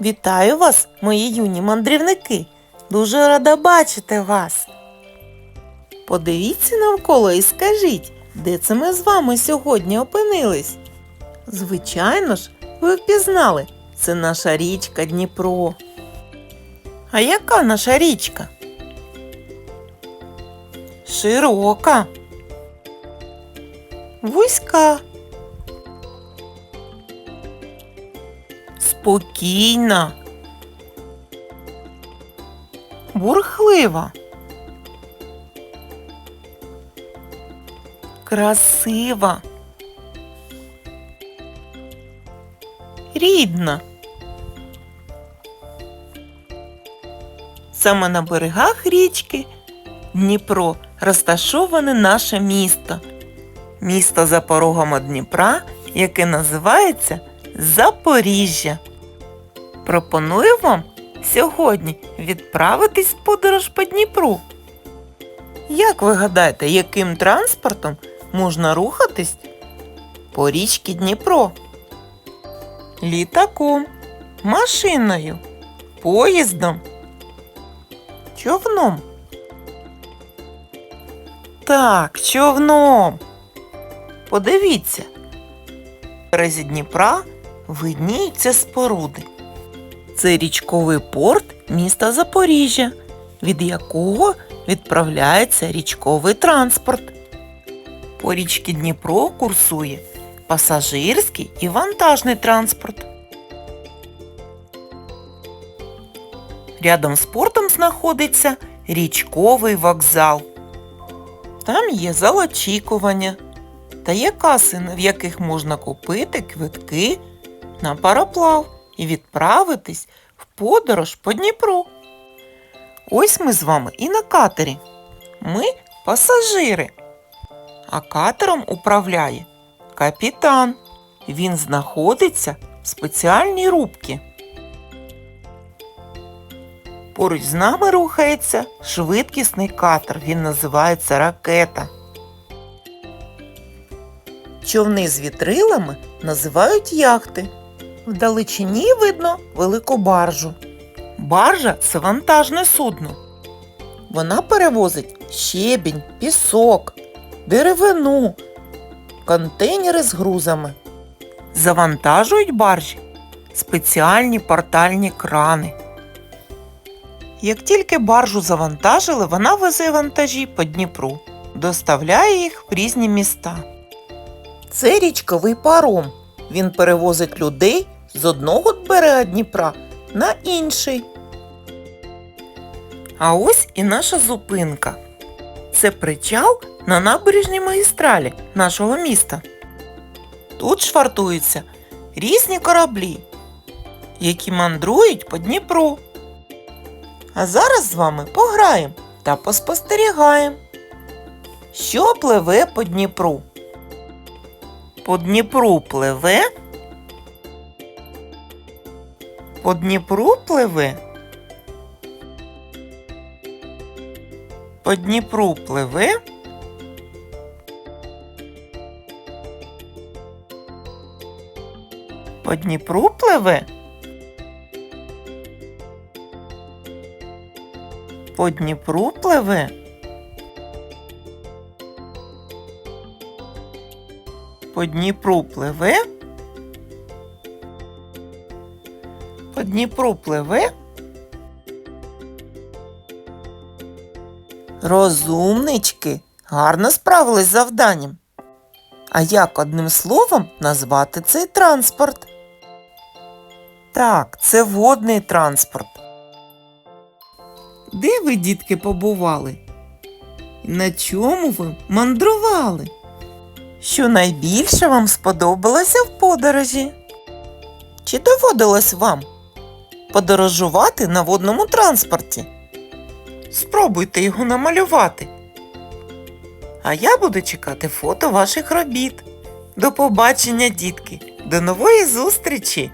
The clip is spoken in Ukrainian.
Вітаю вас, мої юні мандрівники. Дуже рада бачити вас. Подивіться навколо і скажіть, де це ми з вами сьогодні опинились? Звичайно ж, ви впізнали, це наша річка Дніпро. А яка наша річка? Широка. Вузька. Спокійна. Бурхлива. Красива. Рідна. Саме на берегах річки Дніпро розташоване наше місто. Місто за порогами Дніпра, яке називається Запоріжжя. Пропоную вам сьогодні відправитись в подорож по Дніпру. Як ви гадаєте, яким транспортом можна рухатись по річці Дніпро? Літаком, машиною, поїздом, човном. Так, човном. Подивіться. Березі Дніпра видніються споруди. Це річковий порт міста Запоріжжя, від якого відправляється річковий транспорт. По річці Дніпро курсує пасажирський і вантажний транспорт. Рядом з портом знаходиться річковий вокзал. Там є зал очікування та є каси, в яких можна купити квитки на пароплав і відправитись в подорож по Дніпру. Ось ми з вами і на катері. Ми пасажири. А катером управляє капітан. Він знаходиться в спеціальній рубці. Поруч з нами рухається швидкісний катер. Він називається ракета. Човни з вітрилами називають яхти. Вдалечині видно велику баржу. Баржа це вантажне судно. Вона перевозить щебінь, пісок, деревину, контейнери з грузами. Завантажують баржі спеціальні портальні крани. Як тільки баржу завантажили, вона везе вантажі по Дніпру, доставляє їх в різні міста. Це річковий паром. Він перевозить людей з одного берега Дніпра на інший. А ось і наша зупинка. Це причал на набережній магістралі нашого міста. Тут швартуються різні кораблі, які мандрують по Дніпру. А зараз з вами пограємо та поспостерігаємо, що пливе по Дніпру. По Дніпру пливе. По Дніпру пливе. По Дніпру пливе. По Дніпру пливе. По Дніпру пливе. По Дніпру пливе. Дніпру пливе. Розумнички гарно справились з завданням. А як одним словом назвати цей транспорт? Так, це водний транспорт. Де ви, дітки, побували? На чому ви мандрували? Що найбільше вам сподобалося в подорожі? Чи доводилось вам подорожувати на водному транспорті? Спробуйте його намалювати. А я буду чекати фото ваших робіт. До побачення, дітки! До нової зустрічі!